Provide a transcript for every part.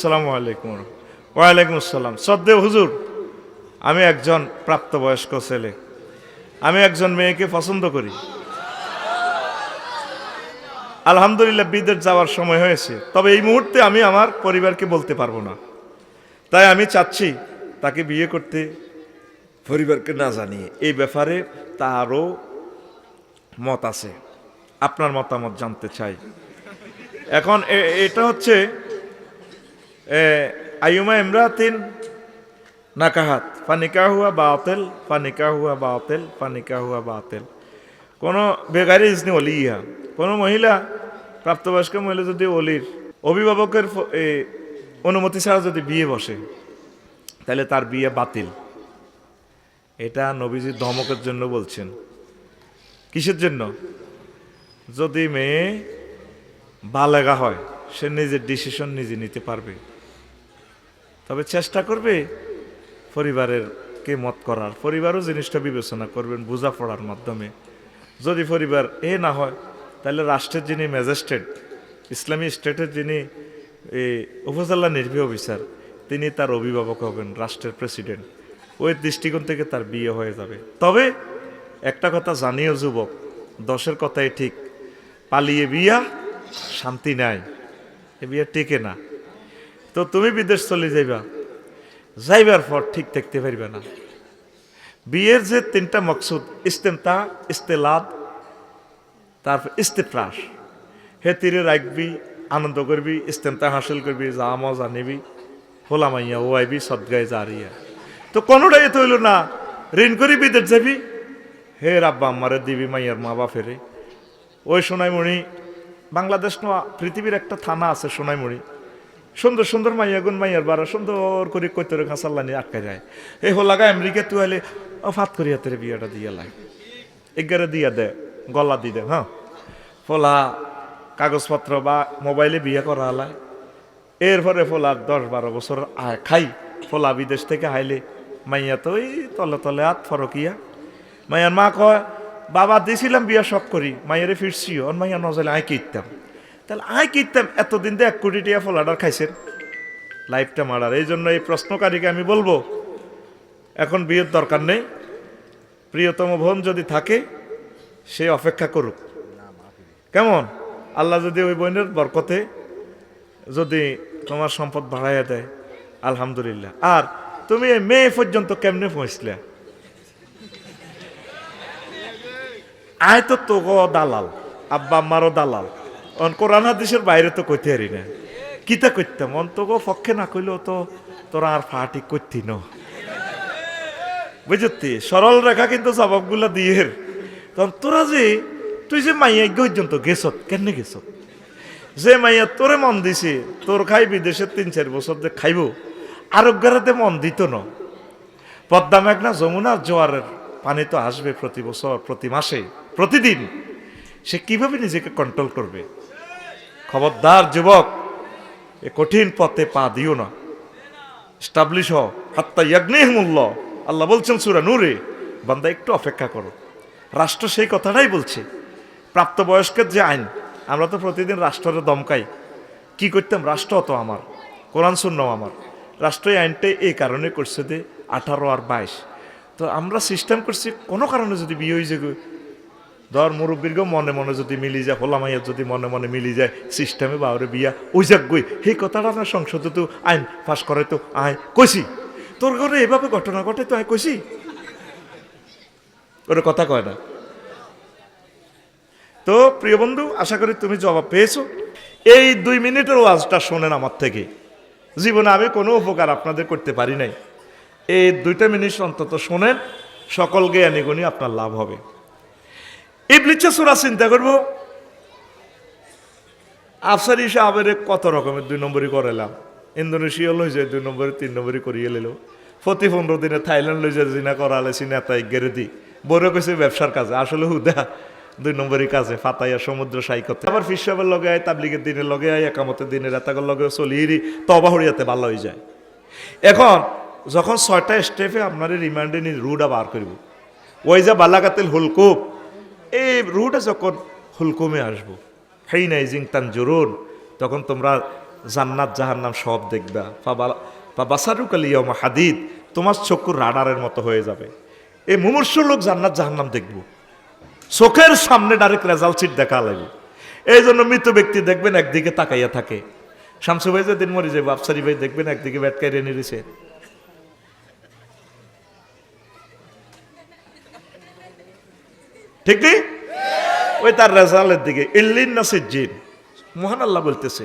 আসসালামু আলাইকুম। ওয়ালাইকুম আসসালাম। শ্রদ্ধেয় হুজুর, আমি একজন প্রাপ্তবয়স্ক ছেলে। আমি একজন মেয়েকে পছন্দ করি। আলহামদুলিল্লাহ বিদেশ যাওয়ার সময় হয়েছে। তবে এই মুহূর্তে আমি আমার পরিবারকে বলতে পারব না। তাই আমি চাচ্ছি তাকে বিয়ে করতে, পরিবারকে না জানিয়ে। এই ব্যাপারে তারও মত আছে। আপনার মতামত জানতে চাই। এখন এটা হচ্ছে এ, আইয়ুমা ইমরাতিন নাকাহাত ফানিকা হুয়া বাতেল ফানিকা হুয়া বাতেল ফানিকা হুয়া বাতেল। কোনো বেগারি ইসনি অলি ইহা। কোনো মহিলা প্রাপ্তবয়স্ক মহিলা যদি অলির অভিভাবকের অনুমতি ছাড়া যদি বিয়ে বসে তাহলে তার বিয়ে বাতিল। এটা নবীজি ধমকের জন্য বলছেন। কিসের জন্য? যদি মেয়ে বালেগা হয় সে নিজের ডিসিশন নিজে নিতে পারবে। তবে চেষ্টা করবে পরিবারের কে মত করার। পরিবারও জিনিসটা বিবেচনা করবেন বোঝাপড়ার মাধ্যমে। যদি পরিবার এ না হয় তাহলে রাষ্ট্রের যিনি ম্যাজিস্ট্রেট ইসলামী স্টেটের যিনি এ, উপজেলা নির্বাহী অফিসার তিনি তার অভিভাবক হবেন রাষ্ট্রের প্রেসিডেন্ট। ওই দৃষ্টিকোণ থেকে তার বিয়ে হয়ে যাবে। তবে একটা কথা জানিও যুবক দশের কথাই ঠিক পালিয়ে বিয়া শান্তি নাই। এ বিয়া টেকে না। তো তুমি বিদেশ চলে যাইবা। যাইবার পর ঠিক থাকতে পারবে না। বিয়ের যে তিনটা মকসুদ, ইস্তেমতা, ইস্তেলাদ, তারপর ইস্তেপ্রাস হে তীরে রাখবি, আনন্দ করবি, ইস্তেমতা হাসিল করবি, যা মজা নিবি, হোলা মাইয়া, ও আইবি, সদগায় জারিয়া তো কোনোটাই তো হইল না, ঋণ করি বিদেশ যাবি? হে রাব্বা আমারে দিবি মাইয়ার মা বাপেরে। ওই সোনাইমণি বাংলাদেশ নোয়া পৃথিবীর একটা থানা আছে সোনাইমণি সুন্দর সুন্দর মাইয়া গুন মাইয়ার বারা, সুন্দর করে কৈতরে খাসাল্লা নিয়ে আটকে যায়। এই হোলাগা আমেরিকা তুই হলে ফাত করিয়া তোর বিয়েটা দিয়ে লাই। এগারে দিয়া দে, গলা দি দে হ্যাঁ? ফলা কাগজপত্র বা মোবাইলে বিয়ে করা হালায় এরপরে ফলা দশ বারো বছর খাই, ফলা বিদেশ থেকে হাইলে মাইয়া তো ওই তলে তলে হাত ফরকিয়া। মাইয়ার মা কয়, বাবা, দিছিলাম বিয়া শখ করি, মাইয়ারে ফিরছি অন মাইয়া নজলে আয় কিনতাম তাহলে আয় কিনতাম এতদিন তো এক কোটি টিয়া ফল ফলাডার খাইছেন। লাইফটা মারার। এই জন্য এই প্রশ্নকারীকে আমি বলব, এখন বিয়ের দরকার নেই। প্রিয়তম বোন যদি থাকে, সে অপেক্ষা করুক। কেমন? আল্লাহ যদি ওই বোনের বরকতে যদি তোমার সম্পদ বাড়াইয়া দেয়, আলহামদুলিল্লাহ। আর তুমি এই মেয়ে পর্যন্ত কেমনে পৌঁছলে? আয় তো তো দালাল আব্বা আম্মারও দালাল। কোরআন হাদিসের বাইরে তো কইতে হারি না। কিতা করতাম তো পক্ষে না কইলেও তো তোরা আর ফাটি করতি ন। বুঝতি? সরল রেখা কিন্তু জবাবগুলা দিয়ে তখন তোরা যে, তুই যে মাইয়া পর্যন্ত গেছত কেন গেছত? যে মাইয়া তোরে মন দিছে, তোর খাই বিদেশে তিন চার বছর যে খাইব, আরোগ্যারাতে মন দিত না। পদ্মা মেঘনা যমুনা জোয়ারের পানি তো আসবে প্রতি বছর, প্রতি মাসে, প্রতিদিন। সে কীভাবে নিজেকে কন্ট্রোল করবে? খবরদার যুবক, এ কঠিন পথে পা দিও না। স্টাবলিশ হ হাত্তা ইয়াগ্নেহ মূল্য আল্লাহ বলছেন সুরা নূরে, বান্দা একটু অপেক্ষা করো। রাষ্ট্র সেই কথাটাই বলছে। প্রাপ্তবয়স্কের যে আইন, আমরা তো প্রতিদিন রাষ্ট্রের দমকাই। কি করতাম? রাষ্ট্র তো আমার। কোরআন শূন্য আমার। রাষ্ট্র এই আইনটাই এই কারণে করছে যে আঠারো আর বাইশ। তো আমরা সিস্টেম করছি, কোনো কারণে যদি বিয়ে হয়ে ধর মুরব্বীরকেও মনে মনে যদি মিলি যায়, হোলা মাইয়া যদি মনে মনে মিলি যায় সিস্টেমে বাউরে বিয়া ওই যাক গই। সেই কথাটা না সংসদে তো আইন পাশ করে তো আয়, কইছি। তোর ঘরে এভাবে ঘটনা ঘটে তো আয়, কইছি। ওরা কথা কয় না। তো প্রিয় বন্ধু, আশা করি তুমি জবাব পেয়েছ। এই দুই মিনিটের ওয়াজটা শোনেন আমার থেকে। জীবনে আমি কোনো উপকার আপনাদের করতে পারি নাই। এই দুইটা মিনিট অন্তত শোনেন, সকল জ্ঞানী গুণী আপনার লাভ হবে। ইবলিচ্ছা সুরা চিন্তা করব। আফসারি সাহেবের কত রকমের দুই নম্বরই করালাম ইন্দোনেশিয়া লই যায় দুই নম্বরে তিন নম্বরই করিয়ে নিল প্রতি পনেরো দিনে থাইল্যান্ড লই যায়, জিনা করালে সিনেতাই গেড়ে দি বড় কইছে, ব্যবসার কাজে। আসলে হুদা, দুই নম্বরই কাজে, ফাতাইয়া সমুদ্র সাই করতে আবার ফিসাবের লগে আয়, তাবলিগের দিনে লগে আয়, একামতের দিনের রাতাগর লগে চলিয়ে তবা হরিয়াতে ভালো হয়ে যায়। এখন, যখন ছয়টা স্টেপে আপনার রিমান্ডে নিয়ে রুডা বার করব। ওই যে বালাগাতেল হুলকুপ এই রুটা যখন হুলকুমে আসব হেই নাই জিং তান জরুন, তখন তোমরা জান্নাত, জাহান্নাম সব দেখবা। বা বাসারুকালিয়ম হাদিদ, তোমার চক্ষুর রাডারের মতো হয়ে যাবে। এই মুমূর্ষ লোক জান্নাত, জাহান্নাম দেখব। চোখের সামনে ডাইরেক্ট রেজাল্ট সিট দেখা লাগবে। এই জন্য মৃত ব্যক্তি দেখবেন একদিকে তাকাইয়া থাকে। শামসু ভাই যেদিন মরে যাব, আফসারি ভাই দেখবেন একদিকে ব্যাটকাই রেনে রয়েছে ঠিক নেই? ওই তার রেজাল্টের দিকে, ইল্লিন নাসির জিন। মহান আল্লাহ বলতেছে,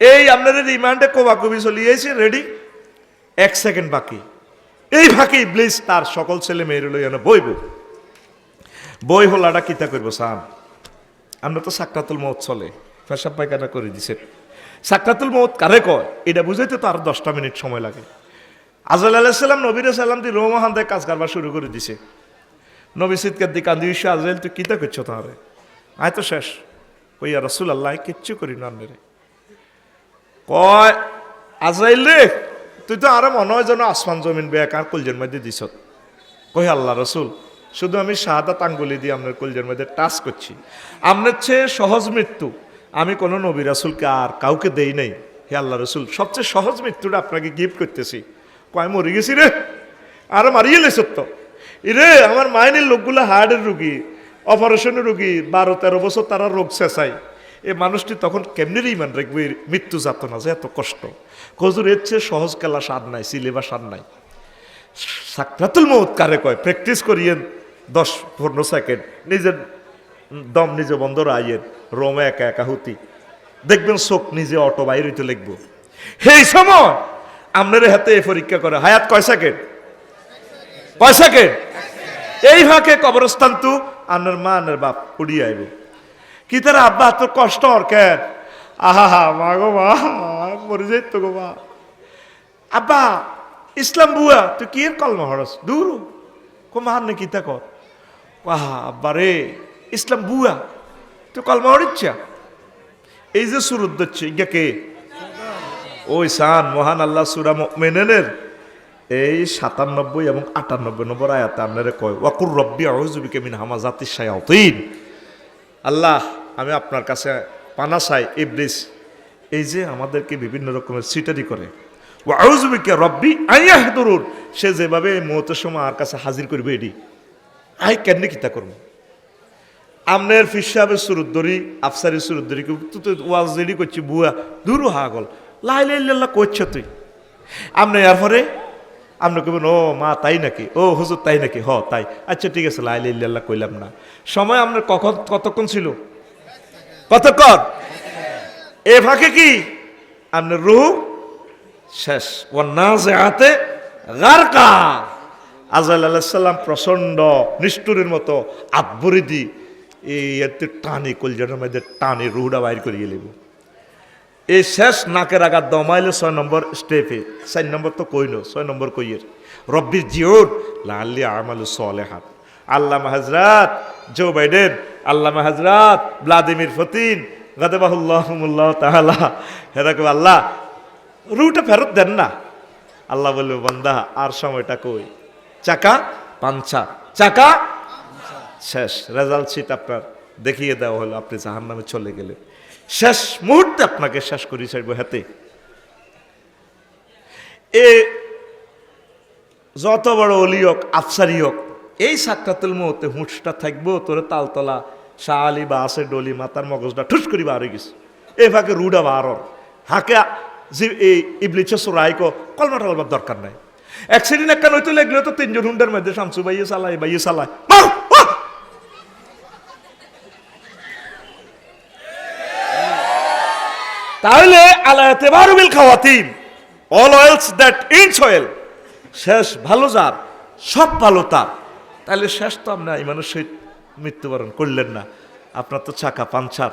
এই আপনাদের রিমান্ডে কোবা কবি চলিয়েছে রেডি এক সেকেন্ড বাকি। এই ফাঁকি ব্লিজ তার সকল ছেলে মেয়ের লইয়া বইব। বই হলাটা কিতা করব সাম আমরা তো সাকরাতুল মত চলে, পেশাব পায়খানা করে দিছে। সাকরাতুল মত কারে কয়? এটা বুঝাইতে তো আর দশটা মিনিট সময় লাগে। আজল আলাইসাল্লাম নবীর সাল্লাম দি রোমহান দেয় কাজ কারবার শুরু করে দিছে। নবী সিদ্কার দিকে ইস্যু আজরাইল তুই কিতা করছ তাহলে? আয় তো শেষ। কইয়া রসুল আল্লাহ কিচ্ছু করি না রে কয় আজরাইল রে, তুই তো আরও মনে হয় যেন আসমান জমিন বেকার কলজের মধ্যে দিছ। কই আল্লাহ রসুল, শুধু আমি শাহাদাত আঙ্গুলি দিয়ে আপনার কলজের মধ্যে টাচ করছি। আপনার চেয়ে সহজ মৃত্যু আমি কোনো নবী রাসুলকে আর কাউকে দেই নাই। হে আল্লাহ রসুল, সবচেয়ে সহজ মৃত্যুটা আপনাকে গিফট করতেছি। কয়, মরে গেছি রে। আর মারিয়ে লেছ তো। রে আমার মাইনের লোকগুলো হার্টের রুগী, অপারেশনের রুগী, বারো তেরো বছর তারা রোগ শেষায় এ মানুষটি তখন কেমনি ইমান রাখবে? মৃত্যু যাতনা, যে এত কষ্ট। কজুর এর চেয়ে সহজ খেলা স্বাদ নাই, সিলেবাস স্বাদ নাই। সাকরাতুল মৌত কারে কয়? প্র্যাকটিস করিয়েন দশ পনেরো সেকেন্ড, নিজের দম নিজে বন্ধ রাইয়েন রোমে একা একা হুতি। দেখবেন চোখ নিজে অটো বাইরে তো লিখব সেই সময়! আপনার হাতে এই পরীক্ষা করে। হায়াত কয় সেকেন্ড? কয় সেকেন্ড? এই ফাঁকে কবরস্থান তু আপনার মা আনের বাপ, উড়িয়ে আইব। কি তার আব্বা, তোর কষ্ট আর কেন আহা, হা, মা গো, মা মরে যাই তো গো, মা। আব্বা, ইসলাম বুয়া, তুই কি কলমা হরস? দূর কো মার নে কিতা কর? আহা, আব্বা রে, ইসলাম বুয়া, তুই কলমা হরিচ্ছা? এই যে সুরত দিচ্ছে ইগা কে? ওই সান, মহান আল্লাহ সুরা মেনেনের এই সাতানব্বই এবং আটানব্বই নম্বর আয়াতে আপনারা কয়, ওয়াকুর রব্বি আউজুবিকে মিন হামা জাতির শায়াতিন। আল্লাহ, আমি আপনার কাছে পানা চাই, ইবলিস। এই যে আমাদেরকে বিভিন্ন রকমের সিটারি করে ও আউজুবিকে রব্বি আইয়া হেদরুন সে যেভাবে এই মুহূর্তের সময় আর কাছে হাজির করবে এটি। আই কেন কিতা করব? আমনের ফির সাহেবের সুরুদ্দরি আফসারি সুরুদ্দরি তুই তো ওয়াজ রেডি করছি, বুয়া। দূর হাগল। লাই লাই লাল্লা করছ তুই? আপনি এরপরে আপনি কবেন ও মা, তাই নাকি? ও হুজুর, তাই নাকি? হ, তাই। আচ্ছা ঠিক আছে লাই লাই কইলাম না। সময় আপনার কখন, কতক্ষণ ছিল? কতক্ষণ? এ ফাঁকে কি? আপনার রুহ শেষ। ও হাতে গারকা আজাল আলাহিসাল্লাম প্রচণ্ড নিষ্ঠুরের মতো আতবরি দি এই এতে টানি কলজানের মধ্যে টানি রুহুটা বাইর করে গেলিব এই শেষ নাকের আঘাত দমাইলে ছয় নম্বর স্টেপে। চার নম্বর তো কইল ছয় নম্বর কইয়ের রব্বি জিওর লাল্লি আমালু সলে হাত আল্লাহ হাজরাত জো বাইডেন আল্লাহ হাজরাত ভ্লাদিমির ফতিন গাদেবাহুল্লাহমুল্লাহ তাহলা হেরাকে আল্লাহ, রুটা ফেরত দেন না? আল্লাহ বলবে, বন্দা, আর সময়টা কই? চাকা পাঞ্চা চাকা, শেষ। রেজাল্ট শিট আপনার দেখিয়ে দেওয়া হলো, আপনি জাহান নামে চলে গেলেন। শেষ মুহূর্তে আপনাকে শেষ করি চাইব হাতে। এ যত বড় অলি হোক, আফসারি হোক, এই সাক্ষাতুল মুহূর্তে হুঁচটা থাকব, তোর তালতলা শাহ আলী বা আসে ডলি মাতার মগজটা ঠুস করি বার হয়ে গেছে। এ ফাঁকে রুডা বার হাকে এই ইবলিছে সোরাইকো কলমাটা কলবার দরকার নাই। অ্যাক্সিডেন্ট একটা নইতে লাগলে তো তিনজন হুন্ডার মধ্যে শামসু ভাইয়ে চালাই ভাইয়ে চালায় মার। তাহলে আল্লাহ তেবারুবিল খাওয়াতিন। অল অয়েলস দ্যাট ইনস অয়েল শেষ ভালো যার, সব ভালো তার। তাহলে শেষ তো আমরা ইমানের সহিত মৃত্যুবরণ করলেন না। আপনার তো চাকা পাঞ্চার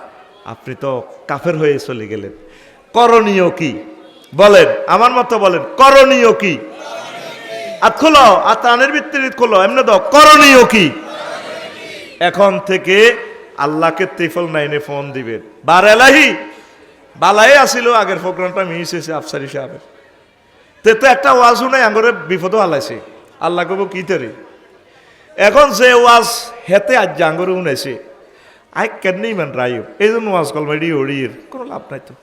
আপনি তো কাফের হয়ে চলে গেলেন। করণীয় কি? বলেন, আমার মতো বলেন, করণীয় কি? আর খোলো আর তানের ভিত্তিতে খোলো, এমনি দাও, করণীয় কি? এখন থেকে আল্লাহকে ত্রিফল নাইনে ফোন দিবেন। বার এলাহি বালাই আসিল আগের প্রোগ্রামটা মিস হয়েছে আফসারি সাহেবের। তে তো একটা ওয়াজও নাই আঙ্গরে বিপদও হালাইছে আল্লাহ কব কি তরে? এখন যে ওয়াজ হেতে আজ জাঙ্গরে উনাইছে আই কেন ইমান রাইও এই জন্য ওয়াজ কল মেডি হরির, কোনো লাভ নাই তো।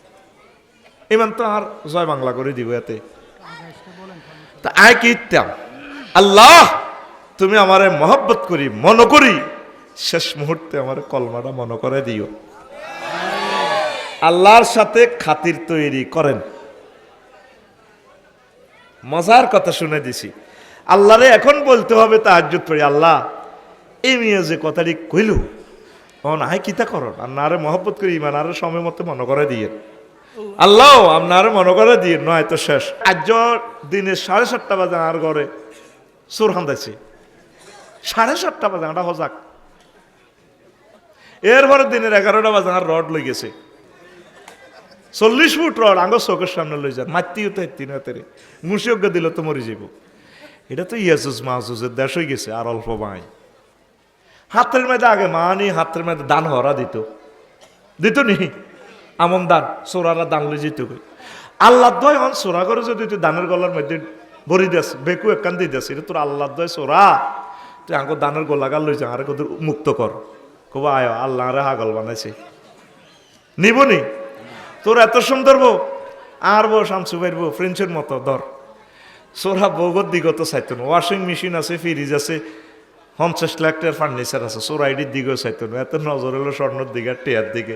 ইমান তো আর জয় বাংলা করে দিব এতে। তা আয় কি ইত্যাম? আল্লাহ, তুমি আমারে মহব্বত করি, মনে করি, শেষ মুহূর্তে আমার কলমাটা মনে করে দিও। আল্লাহর সাথে খাতির তৈরি করেন। মজার কথা শুনে দিছি। আল্লাহরে এখন বলতে হবে তাহাজ্জুদ পড়ি, আল্লাহ, এই মেয়ে যে কথাটি কইল, ও না কিতা করো? আপনারে মহব্বত করি, ইমান আরে সময় মতো মনে করে দিয়ে। আল্লাহ আপনারে মনে করে দিয়ে, নয় তো শেষ। আজ দিনে সাড়ে সাতটা বাজে আর ঘরে সুর হান্দাইছে সাড়ে সাতটা বাজে, আটা হজাক। এরপরে দিনের এগারোটা বাজে আর রড লই গেছে চল্লিশ ফুট রড আঙ্গ চোখের সামনে লই যান মাতিও তো তিন হাতেরে মুসিজ্ঞ দিল তো মরে যাব। এটা তো ইয়াজুজ মাহুজের দেশ হয়ে গেছে আর অল্প মাই হাতের মেয়েদে আগে মানি, হাতের মেয়েদে দান হরা দিত। দিত নি? আমন দান সোরারা দান লই যেত আল্লাহ দয় হন সোরা করে যদি তুই দানের গলার মধ্যে ভরি দিস বেকু একান দিয়ে দিস এটা তোর আল্লাহ দয় সোরা তুই আঙ্গ দানের গলা গাল লই যা আরে কত মুক্ত কর কব, আয় আল্লাহ রে হাগল বানাইছে। নিবনি তোর এত সুন্দর বউ। আর বউ শামসু ভাইয়ের বউ, ফ্রেঞ্চের মতো, ধর। সোরা বৌগত দিগত চাইতেন ওয়াশিং মেশিন আছে, ফ্রিজ আছে, পঞ্চাশ লাখ টাকার ফার্নিচার আছে সোরাইডির দিকেও চাইতেন এত নজর হলো স্বর্ণর দিকে আর টেয়ার দিকে।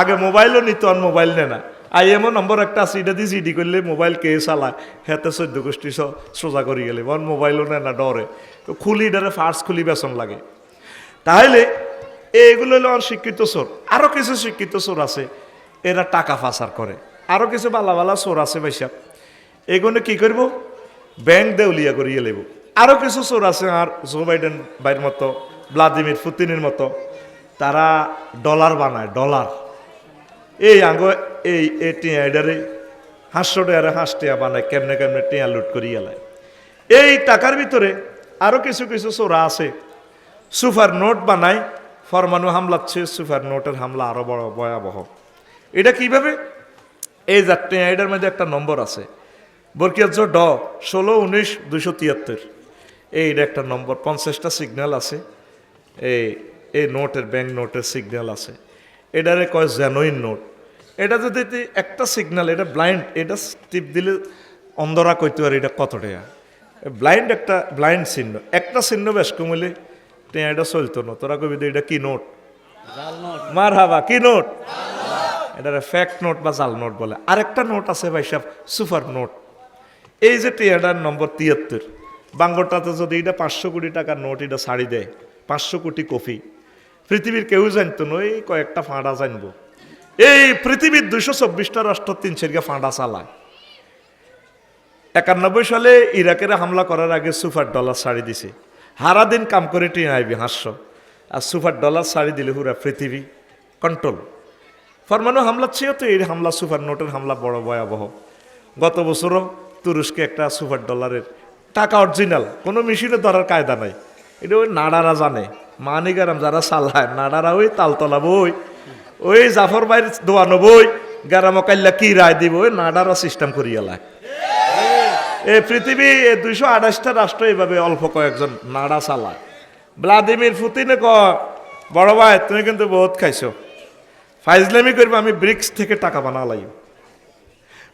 আগে মোবাইলও নিত, আর মোবাইল নে না। আইএমও নম্বর একটা আছে, এটা দিয়ে জিডি করলে মোবাইল কে চালায়? হেতে চোদ্দ গোষ্ঠী সোজা করি গেলে। বন মোবাইলও নেয় না, ডরে। তো খুলি ডারে ফার্স্ট খুলি বেসন লাগে। তাহলে, এইগুলো হলো শিক্ষিত চোর। আরও কিছু শিক্ষিত চোর আছে। এরা টাকা পাচার করে। আরও কিছু বালা বালা চোর আছে বাইসা এগুলো কি করব? ব্যাংক দেউলিয়া করিয়ে লেব আরও কিছু চোর আছে আর জো বাইডেন বাইর মতো, ভ্লাদিমির পুতিনের মতো। তারা ডলার বানায়, ডলার। এই আঙ্গ, এই এ টিয়া এডারে হাঁসশো টাকারে হাঁস টিয়া বানায়, কেমনে কেমনে টিয়া লুট করি এলায় এই টাকার ভিতরে আরও কিছু কিছু চোরা আছে। সুপার নোট বানায়, ফরমানু হামলাচ্ছে, সুপার নোটের হামলা আরও বড় ভয়াবহ। এটা কীভাবে? এই যাত্রী এটার মধ্যে একটা নম্বর আছে। বরকিয়াজ ড ষোলো উনিশ দুশো তিয়াত্তর। এইটা একটা নম্বর পঞ্চাশটা সিগন্যাল আছে। এই এই নোটের ব্যাংক নোটের সিগন্যাল আছে। এটারে কয় জেনুইন নোট এটা যদি একটা সিগন্যাল এটা ব্লাইন্ড এটা টিপ দিলে অন্ধরা কইতে পারে এটা কত টাকা। ব্লাইন্ড একটা ব্লাইন্ড চিহ্ন। একটা চিহ্ন বেশ কমলে তে এটা চলতো না। তোরা কবি এটা কি নোট মার হাবা কি নোট এটা ফ্যাক্ট নোট বা জাল নোট বলে। আরেকটা নোট আছে ভাই সাহেব সুপার নোট এই যে টিয়াটার নম্বর তিয়াত্তর, বাঙ্গরটাতে যদি এটা পাঁচশো কোটি টাকার নোট এটা ছাড়ি দেয়, পাঁচশো কোটি কফি পৃথিবীর কেউ জানতো না, এই কয়েকটা ফাঁড়া জানব। এই পৃথিবীর দুশো চব্বিশটা রাষ্ট্র তিন সেরকে ফাঁড়া চালায়। একানব্বই সালে ইরাকের হামলা করার আগে সুপার ডলার ছাড়ি দিছে। হারা দিন কাম করে টিয়ে আইবি হাস্য আর সুপার ডলার ছাড়ি দিলে পুরা পৃথিবী কন্ট্রোল ফরমানো হামলা চেয়েও তো, এই হামলা সুপার নোটের হামলা বড় ভয়াবহ। গত বছরও তুরস্কে একটা সুপার ডলারের টাকা অরিজিনাল, কোনো মেশিনে ধরার কায়দা নাই। এটা ওই নাড়ারা জানে, মানিগারাম যারা চালায় নাড়ারা ওই তালতলা বই, ওই জাফর ভাইয়ের দোয়ানো বই গারামকাল্লা কি রায় দিব, ওই নাড়ারা সিস্টেম করিয়া করিয়ালায় এই পৃথিবী দুইশো আঠাশটা রাষ্ট্র এইভাবে অল্প কয়েকজন নাড়া চালায় ভ্লাদিমির পুতিনে ক বড় ভাই, তুমি কিন্তু বহুত খাইছো। ফাইজলামি করবে, আমি ব্রিক্স থেকে টাকা বানালাই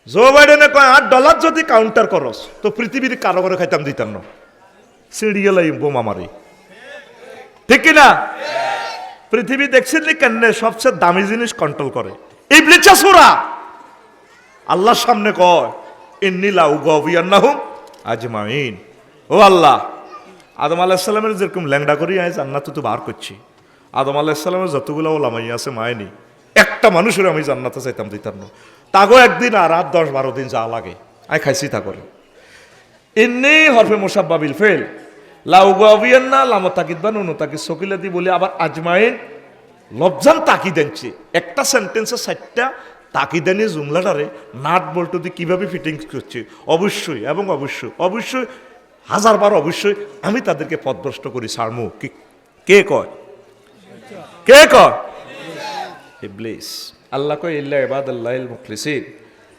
জো বাইডেনে কয়, আট ডলার যদি কাউন্টার করস, তো পৃথিবীর কারও করে খাইতাম দিতাম না। সিঁড়িয়ে লাই বোমা মারি। ঠিক কিনা পৃথিবী দেখছেন কেন সবচেয়ে দামি জিনিস কন্ট্রোল করে? এই ব্লিচাসুরা আল্লাহর সামনে কয় ইন্নিলা উগবিয়ান্নাহুম আজমাইন। ও আল্লাহ, আদম যেরকম ল্যাংডা করি আয় জান্নাত তো বার করছি। আদম আলাহিসাল্লামের যতগুলো ওলামাই আছে, মায়নি। একটা মানুষের আমি জান্নাতে চাইতাম দিতাম না। তাগো একদিন আর রাত দশ বারো দিন যা লাগে আই খাইছি তা করে। ইন্নি হরফে মোসাব্বাবিল ফেল লাউগাবিয়ান না লামো তাকিদ বা নুনু তাকিদ সকিলাদি বলে আবার আজমাইন। লবজান তাকি দেনছে একটা সেন্টেন্সে চারটা তাকিদানি জুমলাটারে নাট বল্টু দিয়ে কীভাবে ফিটিংস করছে। অবশ্যই এবং অবশ্যই অবশ্যই, হাজার বার অবশ্যই আমি তাদেরকে পদভ্রষ্ট করি, সারমু। কে কয়? কে কয়? ইবলিস। আল্লাহ কয়, ইল্লা ইবাদ আল্লাহ মুখলিসিন।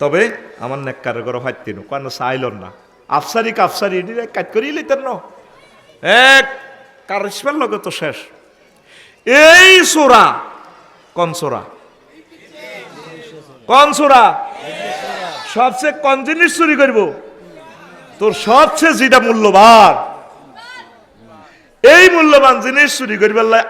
তবে আমার নেককার গরম হাইতিন কেন চাইলন না। আফসারি কাফসারি কাজ করিয়ে লইতেন ন। এক কারিশমার লগে তো শেষ। এই সোরা, কোন সোরা? কোন সোরা? সবচেয়ে কোন জিনিস চুরি করব? তোর সবচেয়ে যেটা মূল্যবান। এই মূল্যবান জিনিস চুরি করিবার লাই